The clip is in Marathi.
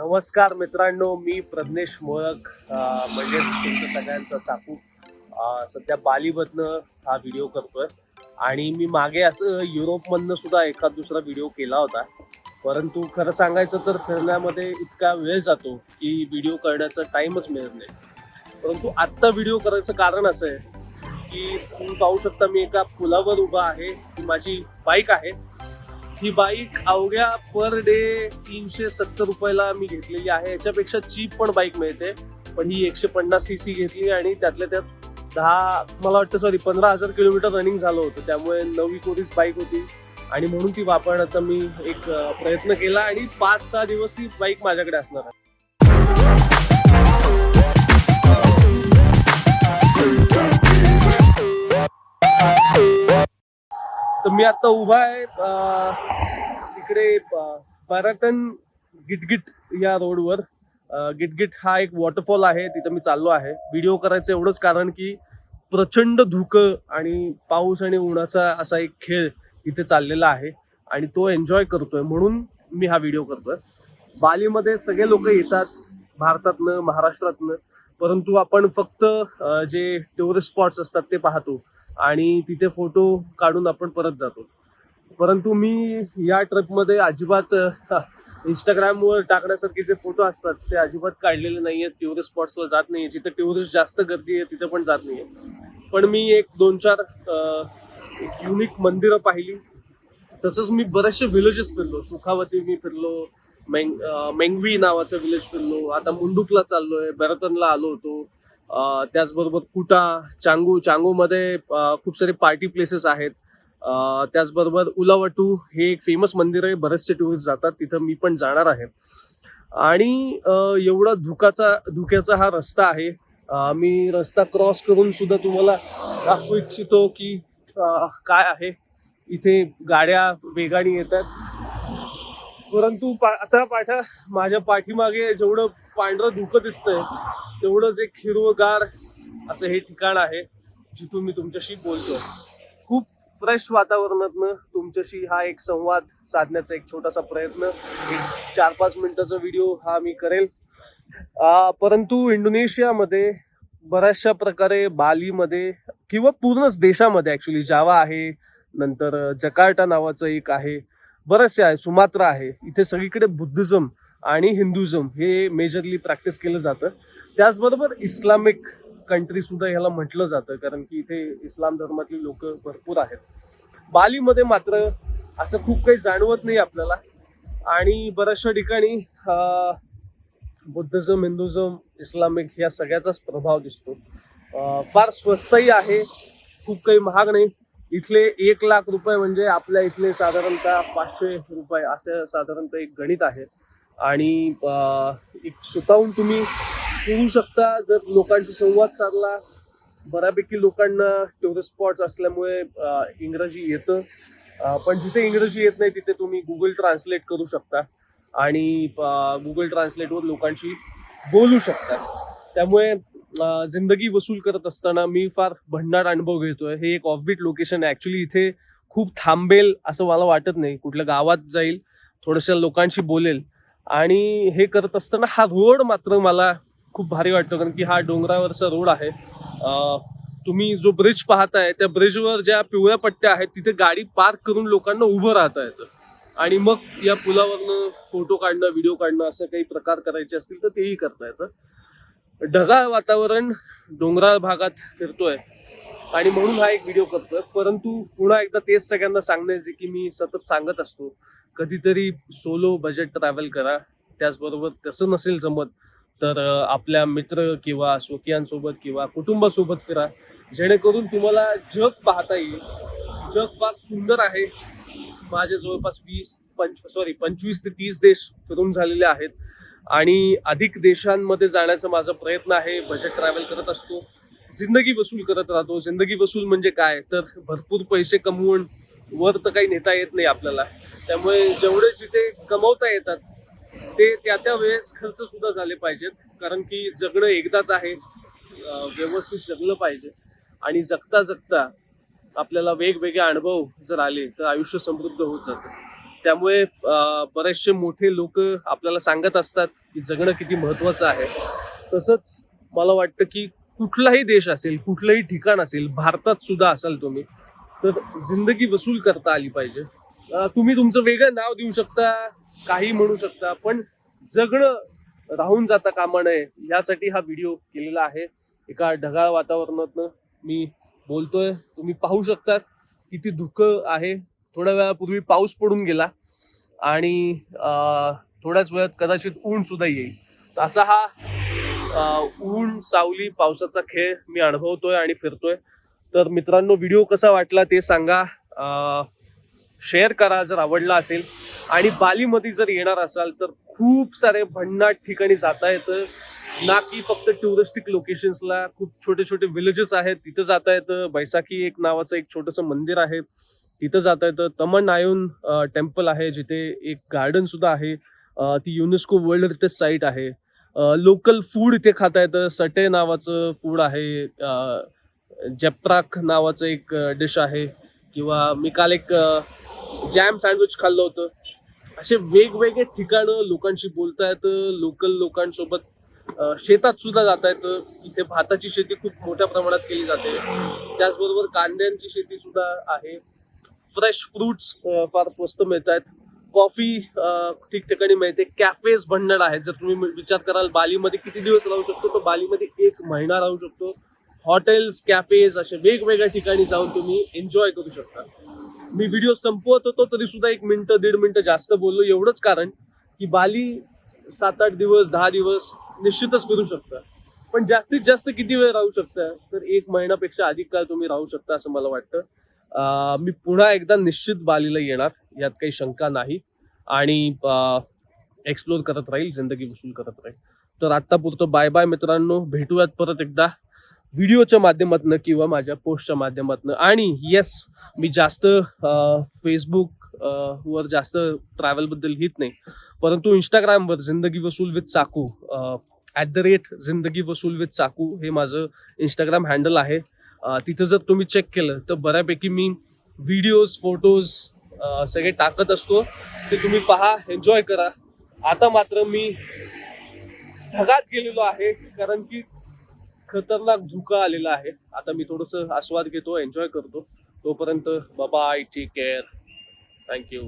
नमस्कार मित्रांनो मी प्रज्ञेश मोळक म्हणजेच तुमचं सगळ्यांचा साकू. सध्या बालीमधनं हा व्हिडिओ करतोय. आणि मी मागे असं युरोपमधनं सुद्धा एखाद दुसरा व्हिडिओ केला होता. परंतु खरं सांगायचं तर फिरण्यामध्ये इतका वेळ जातो की व्हिडिओ करण्याचा टाईमच मिळत नाही. परंतु आत्ता व्हिडिओ करायचं कारण असं आहे की तुम्ही पाहू शकता मी एका पुलावर उभा आहे. ही माझी बाईक आहे. ही बाईक अवघ्या पर डे तीनशे सत्तर रुपयाला मी घेतलेली आहे. याच्यापेक्षा चीप पण बाईक मिळते. पण ही एकशे पन्नास सी सी घेतली आणि त्यातल्या त्यात दहा मला वाटतं सॉरी पंधरा हजार किलोमीटर रनिंग झालं होतं. त्यामुळे नवी कोरीच बाईक होती. आणि म्हणून ती वापरण्याचा मी एक प्रयत्न केला आणि पाच सहा दिवस ती बाईक माझ्याकडे असणार आहे. तर मी आता उभा आहे इकडे पर्यटन गिटगिट या रोडवर. गिटगिट हा एक वॉटरफॉल आहे तिथं मी चाललो आहे. व्हिडिओ करायचं एवढंच कारण की प्रचंड धुकं आणि पाऊस आणि उन्हाचा असा एक खेळ इथे चाललेला आहे आणि तो एन्जॉय करतोय म्हणून मी हा व्हिडिओ करतोय. बालीमध्ये सगळे लोक येतात भारतातनं महाराष्ट्रातनं परंतु आपण फक्त जे टुरिस्ट स्पॉट्स असतात ते पाहतो. आणि तिथे फोटो काढून आपण परत जातो. परंतु मी या ट्रकमध्ये अजिबात इंस्टाग्रामवर टाकण्यासारखे जे फोटो असतात ते अजिबात काढलेले नाही आहेत टुरिस्ट स्पॉट्सवर जात नाही आहे जिथे टुरिस्ट जास्त गर्दी आहे तिथे पण जात नाही आहे पण मी एक दोन चार एक युनिक मंदिरं पाहिली. तसंच मी बरेचसे विलेजेस फिरलो. सुखावती मी फिरलो मेंग मेंगवी नावाचं विलेज फिरलो. आता मुंडुकला चाललोय बेरतनला आलो होतो. त्याचबरोबर कुटा चांगू चांगूमध्ये खूप सारे पार्टी प्लेसेस आहेत. त्याचबरोबर उलावटू हे एक फेमस मंदिर आहे. बरेचसे टुरिस्ट जातात. तिथं मी पण जाणार आहे. आणि एवढा धुकाचा धुक्याचा हा रस्ता आहे. मी रस्ता क्रॉस करून सुद्धा तुम्हाला दाखवू इच्छितो की काय आहे. इथे गाड्या वेगाने येतात. परंतु पा आता पाठा माझ्या पाठीमागे जेवढं पांढरं धुकं दिसतंय तेवढंच एक हिरवगार असं हे ठिकाण आहे जिथून मी तुमच्याशी बोलतो खूप फ्रेश वातावरणातनं तुमच्याशी हा एक संवाद साधण्याचा एक छोटासा प्रयत्न एक चार पाच मिनिटाचा व्हिडिओ हा मी करेल. परंतु इंडोनेशियामध्ये बऱ्याचशा प्रकारे बालीमध्ये किंवा पूर्णच देशामध्ये ॲक्च्युली जावा आहे नंतर जकार्टा नावाचं एक आहे बरेचसे आहे. सुमात्रा आहे. इथे सगळीकडे बुद्धिझम आणि हिंदुझम हे मेजरली प्रॅक्टिस केलं जातं. त्याचबरोबर इस्लामिक कंट्री सुद्धा ह्याला म्हटलं जातं. कारण की इथे इस्लाम धर्मातली लोक भरपूर आहेत. बालीमध्ये मात्र असं खूप काही जाणवत नाही आपल्याला. आणि बऱ्याचशा ठिकाणी बुद्धिझम हिंदुझम इस्लामिक ह्या सगळ्याचाच प्रभाव दिसतो. फार स्वस्तही आहे. खूप काही महाग नाही. इथले एक लाख रुपये म्हणजे आपल्या इथले साधारणतः पाचशे रुपये असं साधारणतः एक गणित आहे. आणि एक स्वतःहून तुम्ही फिरू शकता जर लोकांशी संवाद साधला. बऱ्यापैकी लोकांना टुरिस्ट स्पॉट्स असल्यामुळे इंग्रजी येतं. पण जिथे इंग्रजी येत नाही तिथे तुम्ही गुगल ट्रान्सलेट करू शकता. आणि गुगल ट्रान्सलेटवर लोकांशी बोलू शकता. त्यामुळे जिंदगी वसूल करत असताना मी फार भंडार अनुभव घेतोय. हे एक ऑफबीट लोकेशन आहे. ऍक्च्युली इथे खूप थांबेल असं मला वाटत नाही. कुठल्या गावात जाईल थोड्याशा लोकांशी बोलेल. आणि हे करत असताना हा रोड मात्र मला खूप भारी वाटतो. कारण की हा डोंगरावरचा रोड आहे. तुम्ही जो ब्रिज पाहताय त्या ब्रिजवर ज्या पिवळ्या पट्ट्या आहेत तिथे गाडी पार्क करून लोकांना उभं राहता येतं. आणि मग या पुलावरनं फोटो काढणं व्हिडिओ काढणं असं काही प्रकार करायचे असतील तर तेही करता येतं. ढगाळ वातावरण डोंगराळ भागात फिरतोय. आणि म्हणून हा एक व्हिडिओ करतोय. परंतु पुन्हा एकदा तेच सगळ्यांना सांगण्याचे की मी सतत सांगत असतो. कधीतरी सोलो बजेट ट्रॅव्हल करा. त्याचबरोबर तसं नसेल जमत तर आपल्या मित्र किंवा स्वकीयांसोबत किंवा कुटुंबासोबत फिरा. जेणेकरून तुम्हाला जग पाहता येईल. जग फार सुंदर आहे. माझे जवळपास वीस पंच सॉरी पंचवीस ते तीस देश फिरून झालेले आहेत. आणि अधिक देशांमध्ये जाण्याचा माझा प्रयत्न आहे. बजेट ट्रॅव्हल करत असतो. जिंदगी वसूल करत राहतो. जिंदगी वसूल म्हणजे काय? तर भरपूर पैसे कमवून वर तर काही नेता येत नाही आपल्याला. त्यामुळे जेवढे जिथे कमवता येतात ते त्या त्या वेळेस खर्च सुद्धा झाले पाहिजेत. कारण की जगणं एकदाच आहे. व्यवस्थित जगलं पाहिजे. आणि जगता जगता आपल्याला वेगवेगळे अनुभव जर आले तर आयुष्य समृद्ध होत जातं. त्यामुळे बरेचसे मोठे लोक आपल्याला सांगत असतात की जगणं किती महत्वाचं आहे. तसंच मला वाटतं की कुठलाही देश असेल कुठलंही ठिकाण असेल भारतात सुद्धा असाल तुम्ही तर जिंदगी वसूल करता आली पाहिजे. तुम्ही तुमचं वेगळं नाव देऊ शकता काही म्हणू शकता पण जगणं राहून जाता कामा नये यासाठी हा व्हिडिओ केलेला आहे. एका ढगाळ वातावरणातनं मी बोलतोय. तुम्ही पाहू शकता किती धुकं आहे थोड्या वेळापूर्वी पाऊस पडून गेला आणि थोड्याच वेळात कदाचित ऊन सुद्धा येईल. तर असा हा ऊन सावली पावसाचा खेळ मी अनुभवतोय आणि फिरतोय. तर मित्रांनो व्हिडिओ कसा वाटला ते सांगा. शेअर करा जर आवडला असेल. आणि बालीमध्ये जर येणार असाल तर खूप सारे भन्नाट ठिकाणी जाता येतं. ना की फक्त टुरिस्टिक लोकेशन्सला खूप छोटे छोटे विलेजेस आहेत तिथं जाता येतं. बैसाखी एक नावाचं एक छोटंसं मंदिर आहे. तिथं जाता येतं. तमन आयोन टेम्पल आहे जिथे एक गार्डन सुद्धा आहे. ती युनेस्को वर्ल्ड हेरिटेज साईट आहे. लोकल फूड इथे खाता येतं. सटे नावाचं फूड आहे. अं, जेप्राक नावाचं एक डिश आहे. किंवा मी काल एक जॅम सँडविच खाल्लं होतं. असे वेगवेगळे ठिकाणं लोकांशी बोलता येतं. लोकल लोकांसोबत शेतात सुद्धा जाता येतं. इथे भाताची शेती खूप मोठ्या प्रमाणात केली जाते. त्याचबरोबर कांद्यांची शेती सुद्धा आहे. फ्रेश फ्रुट्स फार स्वस्त मिळत आहेत कॉफी ठिकठिकाणी मिळते. कॅफेज भंडार आहेत. जर तुम्ही विचार कराल बालीमध्ये किती दिवस राहू शकतो तर बालीमध्ये एक महिना राहू शकतो. हॉटेल्स कॅफेज असे वेगवेगळ्या ठिकाणी जाऊन तुम्ही एन्जॉय करू शकता. मी व्हिडिओ संपवत होतो तरी सुद्धा एक मिनटं दीड मिनटं जास्त बोललो. एवढंच कारण की बाली सात आठ दिवस दहा दिवस निश्चितच फिरू शकता. पण जास्तीत जास्त किती वेळ राहू शकता? तर एक महिन्यापेक्षा अधिक काळ तुम्ही राहू शकता असं मला वाटतं. मी पुन्हा एकदा निश्चित बालीला येणार यात काही शंका नाही. आणि एक्सप्लोर करत राहील जिंदगी वसूल करत राहील. तर आत्तापुरतं बाय बाय मित्रांनो. भेटूयात परत एकदा व्हिडिओच्या माध्यमातून किंवा माझ्या पोस्टच्या माध्यमातून. आणि येस मी जास्त फेसबुक वर जास्त ट्रॅव्हलबद्दल लिहित नाही. परंतु इंस्टाग्रामवर जिंदगी वसूल विथ चाकू ॲट द रेट जिंदगी वसूल विथ चाकू हे माझं इंस्टाग्राम हँडल आहे. तिथं जर तुम्ही चेक केलं तर बऱ्यापैकी मी व्हिडिओज फोटोज सगळे टाकत असतो. ते तुम्ही पहा एन्जॉय करा. आता मात्र मी ढगात गेलेलो आहे कारण की खतरनाक धुका आलेला आहे. आता मी थोडंसं आस्वाद घेतो एन्जॉय करतो. तोपर्यंत बाय टेक केअर थँक्यू